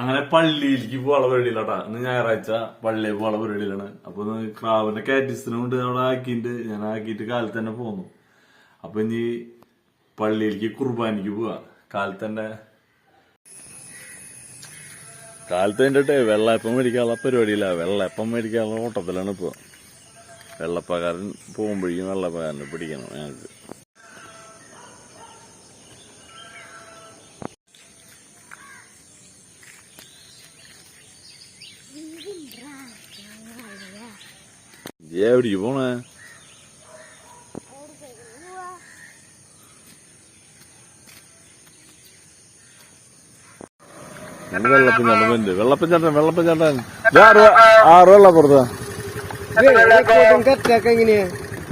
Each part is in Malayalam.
അങ്ങനെ പള്ളിയിലേക്ക് പോകാനുള്ള പരിപാടിയിലാട്ടാ. ഇന്ന് ഞായറാഴ്ച പള്ളിയിൽ പോകാനുള്ള പരിപാടിയിലാണ്. അപ്പൊ ക്രാവിന്റെ കാറ്റിസിനും കൊണ്ട് അവിടെ ആക്കിയിട്ട് ഞാൻ ആക്കിയിട്ട് കാലത്ത് തന്നെ പോന്നു. അപ്പൊ ഇനി പള്ളിയിലേക്ക് കുർബാനിക്ക് പോവാ. കാലത്ത് തന്നെ കാലത്ത് കഴിഞ്ഞിട്ട് വെള്ളപ്പം മേടിക്കാനുള്ള പരിപാടിയില്ല വെള്ളപ്പം മേടിക്കാനുള്ള ഓട്ടത്തിലാണ് ഇപ്പൊ. വെള്ളപ്പകാരൻ പോകുമ്പോഴേക്കും വെള്ളപ്പകാരനെ പിടിക്കണം ഞങ്ങൾക്ക്. എവിടേക്ക് what do you want ഉണ്ട് വെള്ളപ്പം ചേട്ടൻ വെള്ളപ്പം ചേട്ടൻ. ആറ്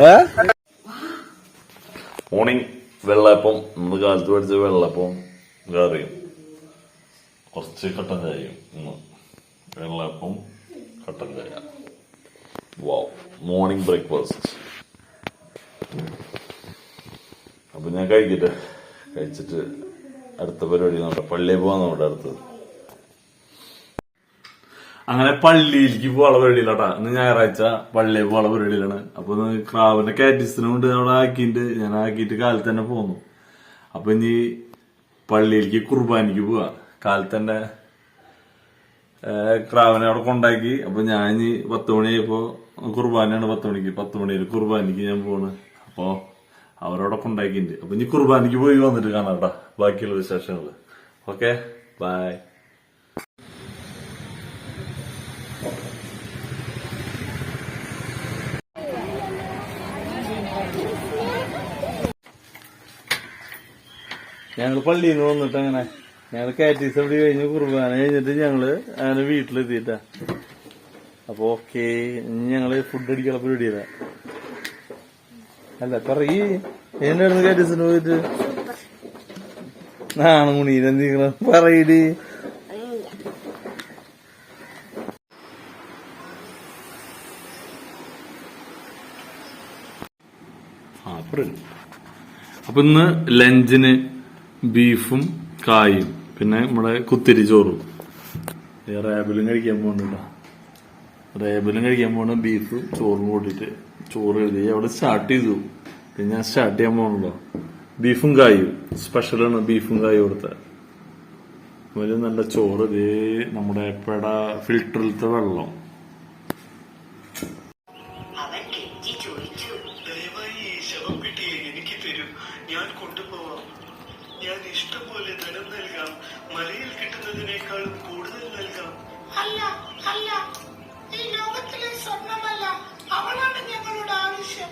ഏ? മോർണിംഗ് വെള്ളപ്പം നമ്മൾ കാലത്ത് പഠിച്ച വെള്ളപ്പം കറിയും. കുറച്ച് കട്ടൻ ചായയും ഇന്ന്. വെള്ളയപ്പം കട്ടൻ ചായ. വാവ് മോർണിംഗ് ബ്രേക്ക്ഫാസ്റ്റ് അപ്പൊ ഞാൻ കഴിക്കട്ടെ. കഴിച്ചിട്ട് അടുത്ത പരിപാടി നോട്ടെ പള്ളിയിൽ പോവാൻ നോട്ടെ അടുത്തത് അങ്ങനെ പള്ളിയിലേക്ക് പോകാനുള്ള പരിപാടിയിലാട്ടാ. ഇന്ന് ഞായറാഴ്ച പള്ളിയിൽ പോകാനുള്ള പരിപാടിയിലാണ്. അപ്പൊ ക്രാവിന്റെ കാറ്റിസിനും കൊണ്ട് അവിടെ ആക്കിയിട്ട് ഞാൻ ആക്കിയിട്ട് കാലത്ത് തന്നെ പോന്നു. അപ്പൊ ഇനി പള്ളിയിലേക്ക് കുർബാനിക്ക് പോവാ. കാലത്ത് തന്നെ ക്രാവിനെ അവിടെ കൊണ്ടാക്കി. അപ്പൊ ഞാൻ ഇനി പത്ത് മണിയായപ്പോ കുർബാനയാണ് പത്ത് മണിക്ക് പത്ത് മണിയിൽ കുർബാനിക്ക് ഞാൻ പോണ്. അപ്പോ അവരോടൊപ്പം ഉണ്ടാക്കിണ്ട് അപ്പൊ ഇനി കുർബാനിക്ക് പോയി വന്നിട്ട് കാണാം കേട്ടോ ബാക്കിയുള്ള വിശേഷങ്ങൾ. ഓക്കെ ബായ് ഞങ്ങൾ പള്ളിയിൽ നിന്ന് വന്നിട്ട് അങ്ങനെ ഞങ്ങൾ കാറ്റീസ് അവിടെ കഴിഞ്ഞ് കുർബാന കഴിഞ്ഞിട്ട് ഞങ്ങൾ അങ്ങനെ വീട്ടിലെത്തിയിട്ടാ. അപ്പൊ ഓക്കെ ഞങ്ങൾ ഫുഡ് അടിക്കാനുള്ള പരിപാടിയല്ല അല്ല പറയ്. എന്നായിരുന്നു കാര്യം പോയിട്ട് നാണ് മുണീരെന്തിങ്ങനെ പറയടി. അപ്പൊ ഇന്ന് ലഞ്ചിന് ബീഫും കായും പിന്നെ നമ്മുടെ കുത്തിരി ചോറും. റേബിലും കഴിക്കാൻ പോകുന്നുണ്ടോ റേബിലും കഴിക്കാൻ പോണ ബീഫ് ചോറും കൂട്ടിട്ട് ചോറ് എഴുതി അവിടെ സ്റ്റാർട്ട് ചെയ്തു. പിന്നെ ഞാൻ സ്റ്റാർട്ട് ചെയ്യാൻ പോകണല്ലോ ബീഫും കായും. സ്പെഷ്യലാണ് ബീഫും കായും കൊടുത്ത വലിയ നല്ല ചോറ് ഇതേ നമ്മുടെ പെട ഫിൽറ്ററിലത്തെ വെള്ളം. ഞാൻ കൊണ്ടുപോവാം. ഞാൻ ഇഷ്ടം പോലെ ധനം നൽകാം. മലയിൽ കിട്ടുന്നതിനേക്കാളും കൂടുതൽ നൽകാം. അല്ല അല്ല. ഈ ലോകത്തിലെ സ്വർണമല്ല അവളാണ് ഞങ്ങളുടെ ആവശ്യം.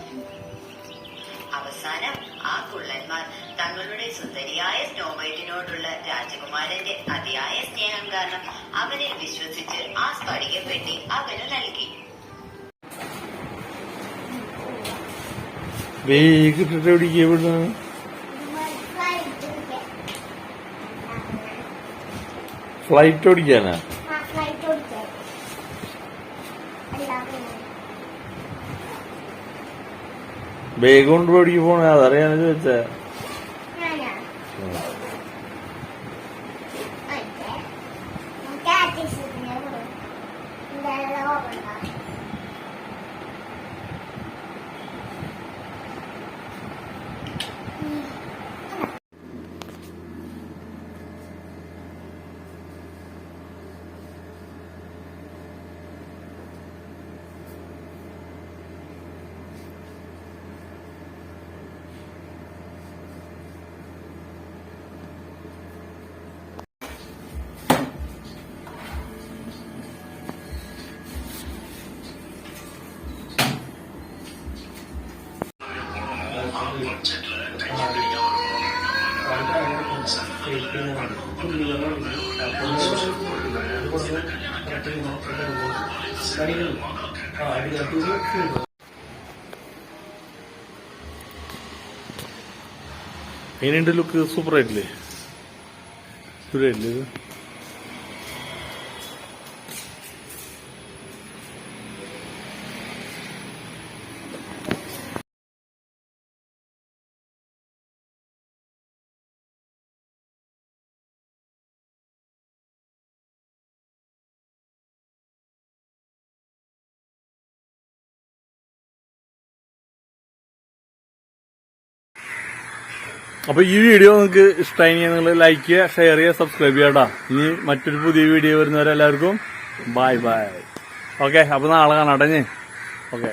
അവസാനം ആ കുള്ളന്മാർ തങ്ങളുടെ സുന്ദരിയായ സ്നോവൈറ്റിനോടുള്ള രാജകുമാരന്റെ അതിയായ സ്നേഹം കാരണം അവനെ വിശ്വസിച്ച് ആ സ്ഫടിക പെട്ടി അവന് നൽകി ഫ്ലൈറ്റ് ഓടിക്കാനാ? ബാഗ് കൊണ്ട് പേടിക്ക് പോണേ. അതറിയാന്ന് ചോദിച്ചേ എങ്ങനെയുണ്ട് ലുക്ക് സൂപ്പർ ആയിട്ടില്ലേ? ഇല്ലേ അപ്പൊ ഈ വീഡിയോ നിങ്ങൾക്ക് ഇഷ്ടമായി നിങ്ങൾ ലൈക്ക് ചെയ്യുക ഷെയർ ചെയ്യുക സബ്സ്ക്രൈബ് ചെയ്യുക കേട്ടോ ഇനി മറ്റൊരു പുതിയ വീഡിയോ വരുന്നവരെല്ലാവർക്കും ബൈ ബൈ ഓക്കെ അപ്പൊ നാളെ കാണാട്ടെ ഓക്കെ